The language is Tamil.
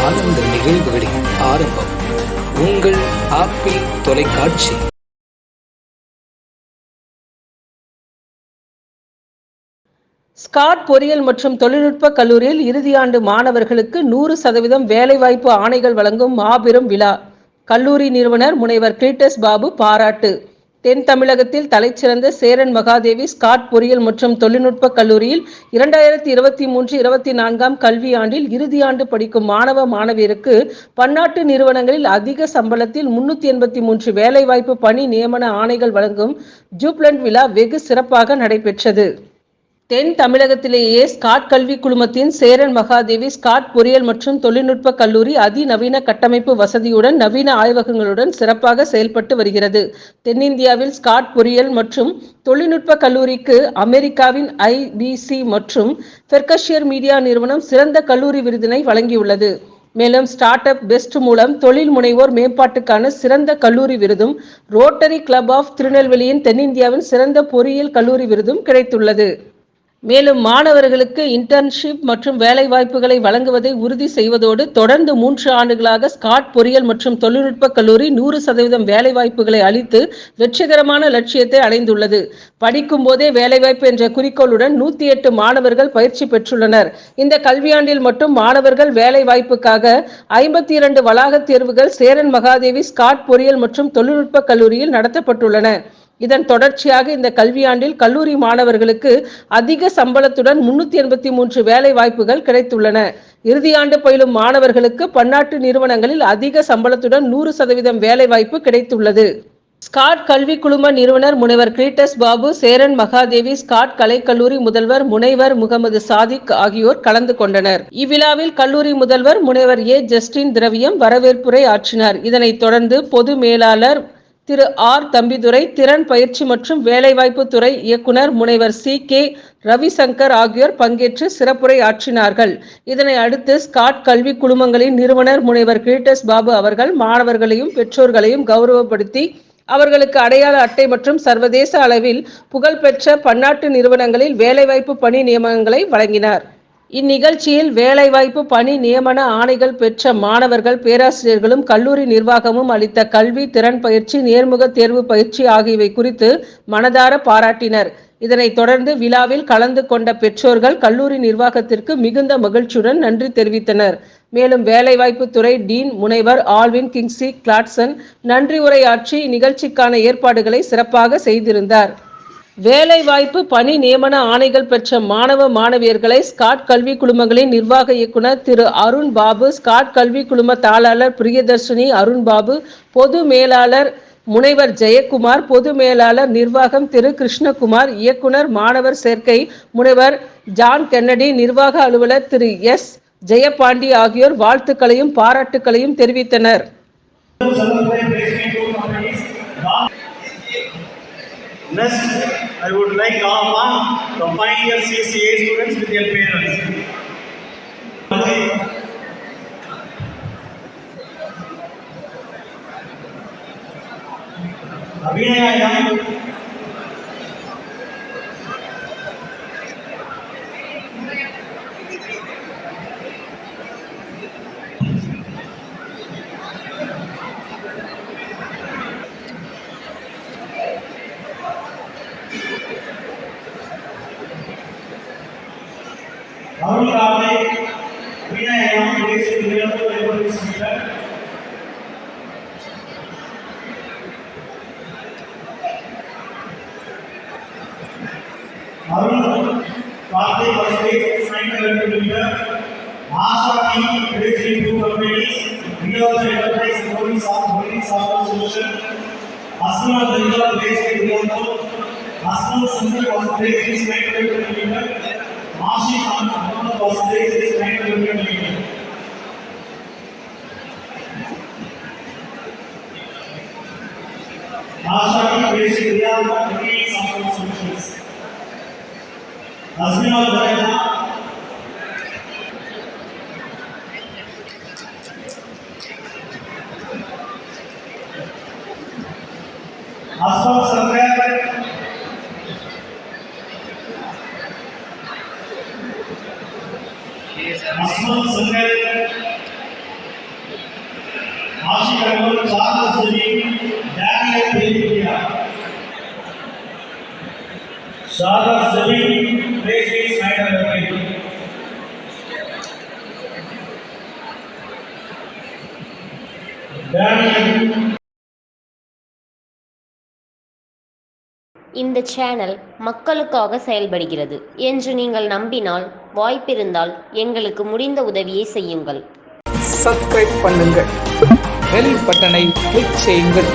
ஆனந்த நிகழ்வுகளின் ஆரம்பம். உங்கள் ஆப்பிள் தொலைக்காட்சி. ஸ்காட் பொறியியல் மற்றும் தொழில்நுட்ப கல்லூரியில் இறுதியாண்டு மாணவர்களுக்கு நூறு சதவீதம் வேலைவாய்ப்பு ஆணைகள் வழங்கும் மாபெரும் விழா. கல்லூரி நிறுவனர் முனைவர் கிரீட்டஸ் பாபு பாராட்டு. தென் தமிழகத்தில் தலைச்சிறந்த சேரன் மகாதேவி ஸ்காட் பொறியியல் மற்றும் தொழில்நுட்ப கல்லூரியில் இரண்டாயிரத்தி இருபத்தி மூன்று இருபத்தி நான்காம் கல்வியாண்டில் இறுதியாண்டு படிக்கும் மாணவ மாணவியருக்கு பன்னாட்டு நிறுவனங்களில் அதிக சம்பளத்தில் முன்னூத்தி எண்பத்தி மூன்று வேலைவாய்ப்பு பணி நியமன ஆணைகள் வழங்கும் ஜூப்லண்ட் விழா வெகு சிறப்பாக நடைபெற்றது. தென் தமிழகத்திலேயே ஸ்காட் கல்வி குழுமத்தின் சேரன் மகாதேவி ஸ்காட் பொறியியல் மற்றும் தொழில்நுட்ப கல்லூரி அதிநவீன கட்டமைப்பு வசதியுடன் நவீன ஆய்வகங்களுடன் சிறப்பாக செயல்பட்டு வருகிறது. தென்னிந்தியாவில் ஸ்காட் பொறியியல் மற்றும் தொழில்நுட்ப கல்லூரிக்கு அமெரிக்காவின் ஐபிசி மற்றும் பெர்கஷியர் மீடியா நிறுவனம் சிறந்த கல்லூரி விருதினை வழங்கியுள்ளது. மேலும் ஸ்டார்ட் அப் பெஸ்ட் மூலம் தொழில் முனைவோர் மேம்பாட்டுக்கான சிறந்த கல்லூரி விருதும் ரோட்டரி கிளப் ஆஃப் திருநெல்வேலியின் தென்னிந்தியாவின் சிறந்த பொறியியல் கல்லூரி விருதும் கிடைத்துள்ளது. மேலும் மாணவர்களுக்கு இன்டர்ன்ஷிப் மற்றும் வேலை வாய்ப்புகளை வழங்குவதை உறுதி செய்வதோடு தொடர்ந்து மூன்று ஆண்டுகளாக ஸ்காட் பொறியியல் மற்றும் தொழில்நுட்ப கல்லூரி நூறு சதவீதம் வேலை வாய்ப்புகளை அளித்து வெற்றிகரமான லட்சியத்தை அடைந்துள்ளது. படிக்கும் போதே வேலைவாய்ப்பு என்ற குறிக்கோளுடன் நூத்தி எட்டு மாணவர்கள் பயிற்சி பெற்றுள்ளனர். இந்த கல்வியாண்டில் மட்டும் மாணவர்கள் வேலை வாய்ப்புக்காக ஐம்பத்தி இரண்டு வளாக தேர்வுகள் சேரன் மகாதேவி ஸ்காட் பொறியியல் மற்றும் தொழில்நுட்ப கல்லூரியில் நடத்தப்பட்டுள்ளன. இதன் தொடர்ச்சியாக இந்த கல்வியாண்டில் கல்லூரி மாணவர்களுக்கு அதிக சம்பளத்துடன் முன்னூத்தி எண்பத்தி மூன்று வேலை வாய்ப்புகள் கிடைத்துள்ளன. இறுதியாண்டு பயிலும் மாணவர்களுக்கு பன்னாட்டு நிறுவனங்களில் அதிக சம்பளத்துடன் நூறு சதவீதம் வேலை வாய்ப்பு கிடைத்துள்ளது. ஸ்காட் கல்வி குழும நிறுவனர் முனைவர் கிரீட்டஸ் பாபு சேரன் மகாதேவி ஸ்காட் கலைக்கல்லூரி முதல்வர் முனைவர் முகமது சாதிக் ஆகியோர் கலந்து கொண்டனர். இவ்விழாவில் கல்லூரி முதல்வர் முனைவர் ஏ. ஜஸ்டின் திரவியம் வரவேற்புரை ஆற்றினார். இதனைத் தொடர்ந்து பொது மேலாளர் திரு ஆர். தம்பிதுரை திறன் பயிற்சி மற்றும் வேலைவாய்ப்பு துறை இயக்குனர் முனைவர் சி. கே. ரவிசங்கர் ஆகியோர் பங்கேற்று சிறப்புரை ஆற்றினார்கள். இதனை அடுத்து ஸ்காட் கல்வி குழுமங்களின் நிறுவனர் முனைவர் கிரீட்டஸ் பாபு அவர்கள் மாணவர்களையும் பெற்றோர்களையும் கௌரவப்படுத்தி அவர்களுக்கு அடையாள அட்டை மற்றும் சர்வதேச அளவில் புகழ்பெற்ற பன்னாட்டு நிறுவனங்களில் வேலைவாய்ப்பு பணி நியமனங்களை வழங்கினார். இந்நிகழ்ச்சியில் வேலைவாய்ப்பு பணி நியமன ஆணைகள் பெற்ற மாணவர்கள் பேராசிரியர்களும் கல்லூரி நிர்வாகமும் அளித்த கல்வி திறன் பயிற்சி நேர்முக தேர்வு பயிற்சி ஆகியவை குறித்து மனதார பாராட்டினர். இதனைத் தொடர்ந்து விழாவில் கலந்து கொண்ட பெற்றோர்கள் கல்லூரி நிர்வாகத்திற்கு மிகுந்த மகிழ்ச்சியுடன் நன்றி தெரிவித்தனர். மேலும் வேலைவாய்ப்பு துறை டீன் முனைவர் ஆல்வின் கிங்ஸி கிளாட்சன் நன்றி உரையாற்றி இந்நிகழ்ச்சிக்கான ஏற்பாடுகளை சிறப்பாக செய்திருந்தார். வேலைவாய்ப்பு பணி நியமன ஆணைகள் பெற்ற மாணவ மாணவியர்களை ஸ்காட் கல்வி குழுமங்களின் நிர்வாக இயக்குனர் திரு அருண் பாபு ஸ்காட் கல்வி குழும தாளாளர் பிரியதர்ஷினி அருண் பாபு பொது மேலாளர் முனைவர் ஜெயக்குமார் பொது மேலாளர் நிர்வாகம் திரு கிருஷ்ணகுமார் இயக்குனர் மாணவர் சேர்க்கை முனைவர் ஜான் கென்னடி நிர்வாக அலுவலர் திரு எஸ் ஜெயபாண்டி ஆகியோர் வாழ்த்துக்களையும் பாராட்டுக்களையும் தெரிவித்தனர். Next, I would like Amma, the five year CCA students with their parents. हम तो आपने बिना एवं देश दुनिया को लेवल में सीखा हम पाते बसते साइन करने के लिए भाषा की raising to companies real enterprise company साथ होने साथ सोशल असली दुनिया देश की दुनिया को national center was placed in central kilometer mashi kanpur was placed in central kilometer भाषा की प्रेस क्रिया का कई साधन समीक्षण दसवीं और बढ़ेगा आसपास இந்த சேனல் மக்களுக்காக செயல்படுகிறது என்று நீங்கள் நம்பினால் வாய்ப்பிருந்தால் எங்களுக்கு முடிந்த உதவியை செய்யுங்கள். சப்ஸ்கிரைப் பண்ணுங்கள் பெல் பட்டனை கிளிக் செய்யுங்கள்.